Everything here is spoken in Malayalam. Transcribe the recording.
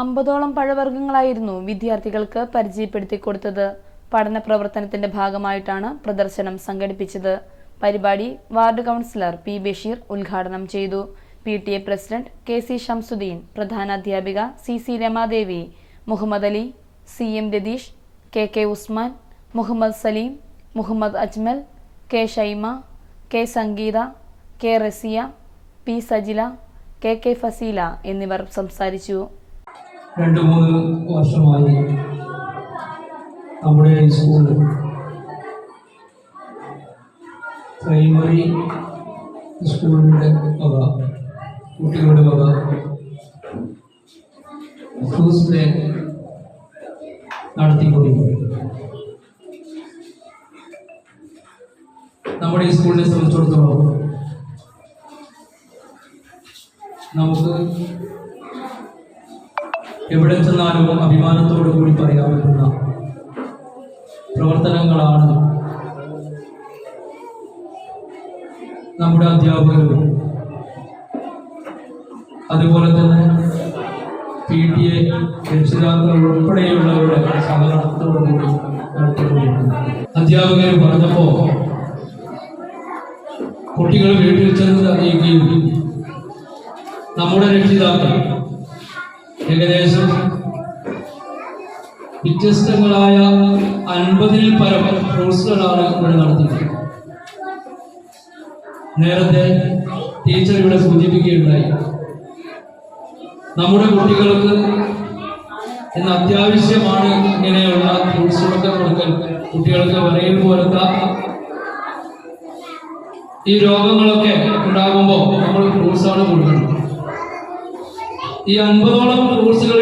അമ്പതോളം പഴവർഗങ്ങളായിരുന്നു വിദ്യാർത്ഥികൾക്ക് പരിചയപ്പെടുത്തി കൊടുത്തത്. പഠന പ്രവർത്തനത്തിന്റെ ഭാഗമായിട്ടാണ് പ്രദർശനം സംഘടിപ്പിച്ചത്. പരിപാടി വാർഡ് കൗൺസിലർ പി ബഷീർ ഉദ്ഘാടനം ചെയ്തു. P T A president K C Shamsuddin പ്രധാനാധ്യാപിക C C Ramadevi Muhammad Ali C M Ratheesh K K Usman Muhammad Saleem Muhammad Ajmal K Shaima K Sangeetha K Rasiya P Sajila K K Faseela എന്നിവർ സംസാരിച്ചു. രണ്ട് മൂന്ന് വർഷമായി നമ്മുടെ സ്കൂൾ പ്രൈമറി സ്കൂളിന്റെ വക കുട്ടികളുടെ വക ഫ്രൂട്ട്സ് ഡേ നടത്തിക്കൊണ്ടിരിക്കുന്നു. നമ്മുടെ ഈ സ്കൂളിനെ സംബന്ധിച്ചിടത്തോളം നമുക്ക് എവിടെ ചെന്നാലും അഭിമാനത്തോടു കൂടി പറയാൻ പറ്റുന്ന പ്രവർത്തനങ്ങളാണ് നമ്മുടെ അധ്യാപകരും. അതുപോലെ തന്നെ പി ടി എ രക്ഷിതാക്കൾ ഉൾപ്പെടെയുള്ളവരുടെ സഹകരണത്തോടു കൂടി അധ്യാപകർ പറഞ്ഞപ്പോൾ കുട്ടികൾ വീട്ടിൽ ചെന്ന് അറിയുകയും നമ്മുടെ രക്ഷിതാക്കൾ ഏകദേശം വ്യത്യസ്തങ്ങളായ അൻപതിൽ പരം കോഴ്സുകളാണ് ഇവിടെ നടത്തിയത് നേരത്തെ ടീച്ചർ ഇവിടെ സൂചിപ്പിക്കുകയുണ്ടായി. നമ്മുടെ കുട്ടികൾക്ക് ഇന്ന് അത്യാവശ്യമാണ് ഇങ്ങനെയുള്ള കോഴ്സുകളൊക്കെ കൊടുക്കൽ കുട്ടികൾക്ക് വരയിൽ പോലത്തെ ഈ രോഗങ്ങളൊക്കെ ഉണ്ടാകുമ്പോൾ നമ്മൾ കോഴ്സാണ് കൊടുക്കുന്നത്. ഈ അൻപതോളം കോഴ്സുകൾ